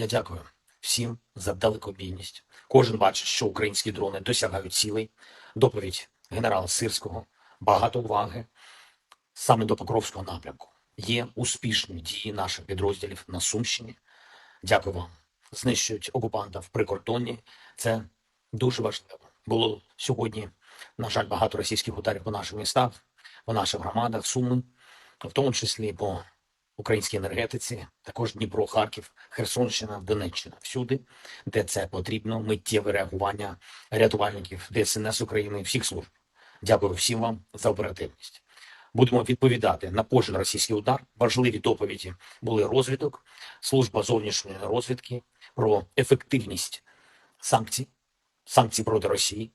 Я дякую всім за далекобійність. Кожен бачить, що українські дрони досягають цілей. Доповідь генерала Сирського, багато уваги саме до Покровського напрямку. Є успішні дії наших підрозділів на Сумщині. Дякую вам. Знищують окупанта в прикордонні. Це дуже важливо. Було сьогодні, на жаль, багато російських ударів по наших містах, по наших громадах, Суми, в тому числі по українській енергетиці, також Дніпро, Харків, Херсонщина, Донеччина. Всюди, де це потрібно, миттєве реагування рятувальників ДСНС України, всіх служб. Дякую всім вам за оперативність. Будемо відповідати на кожен російський удар. Важливі доповіді були розвідок, служба зовнішньої розвідки про ефективність санкцій, санкцій проти Росії,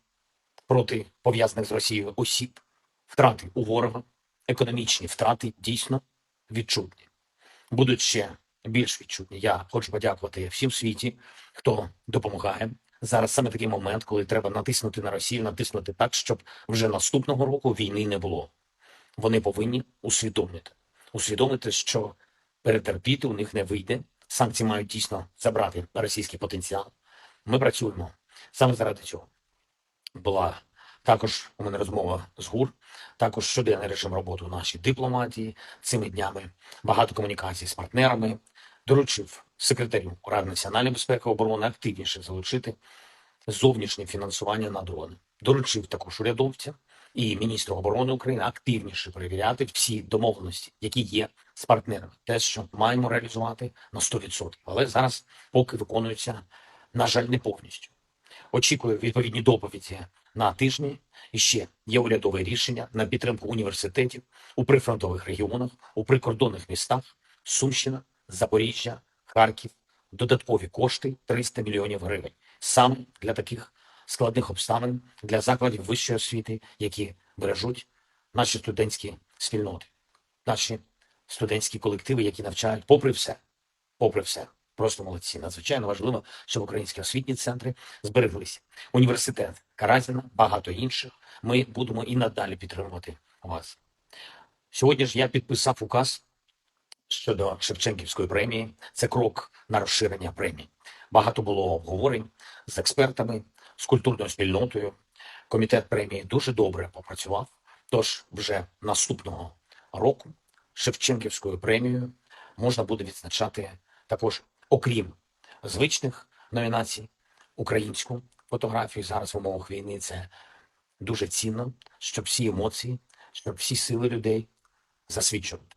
проти пов'язаних з Росією осіб, втрати у ворога, економічні втрати дійсно відчутні. Будуть ще більш відчутні. Я хочу подякувати всім світі, хто допомагає. Зараз саме такий момент, коли треба натиснути на Росію, натиснути так, щоб вже наступного року війни не було. Вони повинні усвідомити, усвідомити, що перетерпіти у них не вийде. Санкції мають дійсно забрати російський потенціал. Ми працюємо саме заради цього. Була також у мене розмова з ГУР, також щоденний режим роботи у нашій дипломатії цими днями, багато комунікацій з партнерами. Доручив секретарю Ради національної безпеки оборони активніше залучити зовнішнє фінансування на дрони. Доручив також урядовцям і міністру оборони України активніше перевіряти всі домовленості, які є з партнерами. Те, що маємо реалізувати на 100%. Але зараз поки виконується, на жаль, не повністю. Очікую відповідні доповіді на тижні. І ще є урядове рішення на підтримку університетів у прифронтових регіонах, у прикордонних містах Сумщина, Запоріжжя, Харків. Додаткові кошти 300 мільйонів гривень саме для таких складних обставин для закладів вищої освіти, які бережуть наші студентські спільноти, наші студентські колективи, які навчають, попри все, попри все, просто молодці. Надзвичайно важливо, щоб українські освітні центри збереглися. Університет Каразіна, багато інших. Ми будемо і надалі підтримувати вас. Сьогодні ж я підписав указ щодо Шевченківської премії. Це крок на розширення премії. Багато було обговорень з експертами, з культурною спільнотою. Комітет премії дуже добре попрацював. Тож вже наступного року Шевченківською премією можна буде відзначати також, окрім звичних номінацій, українську фотографію зараз в умовах війни. Це дуже цінно, щоб всі емоції, щоб всі сили людей засвідчувати.